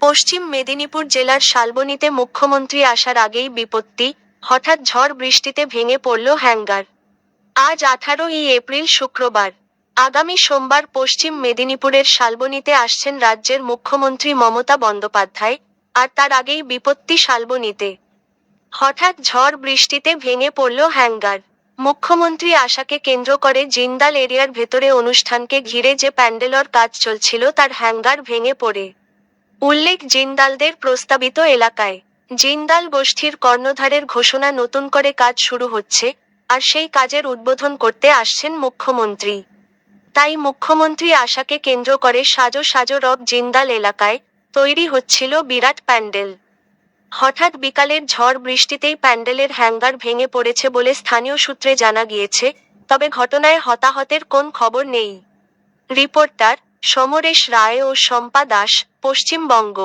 পশ্চিম মেদিনীপুর জেলার শালবনীতে মুখ্যমন্ত্রী আসার আগেই বিপত্তি, হঠাৎ ঝড় বৃষ্টিতে ভেঙে পড়ল হ্যাঙ্গার। আজ আঠারোই এপ্রিল শুক্রবার। আগামী সোমবার পশ্চিম মেদিনীপুরের শালবনীতে আসছেন রাজ্যের মুখ্যমন্ত্রী মমতা বন্দ্যোপাধ্যায় আর তার আগেই বিপত্তি শালবনীতে। হঠাৎ ঝড় বৃষ্টিতে ভেঙে পড়ল হ্যাঙ্গার। মুখ্যমন্ত্রী আশাকে কেন্দ্র করে জিন্দাল এরিয়ার ভেতরে অনুষ্ঠানকে ঘিরে যে প্যান্ডেলর কাজ চলছিল তার হ্যাঙ্গার ভেঙে পড়ে। উল্লেখ জিন্দালদের প্রস্তাবিত এলাকায়। জিন্দাল গোষ্ঠীর কর্ণধারের ঘোষণা নতুন করে কাজ শুরু হচ্ছে, আর সেই কাজের উদ্বোধন করতে আসছেন মুখ্যমন্ত্রী। তাই মুখ্যমন্ত্রী আশাকে কেন্দ্র করে সাজো সাজো রব জিন্দাল এলাকায় তৈরি হচ্ছিল বিরাট প্যান্ডেল। হঠাৎ বিকালের ঝড় বৃষ্টিতেই প্যান্ডেলের হ্যাঙ্গার ভেঙে পড়েছে বলে স্থানীয় সূত্রে জানা গিয়েছে, তবে ঘটনায় হতাহতের কোন খবর নেই। রিপোর্টার সমরেশ রায় ও শম্পা দাস পশ্চিমবঙ্গ।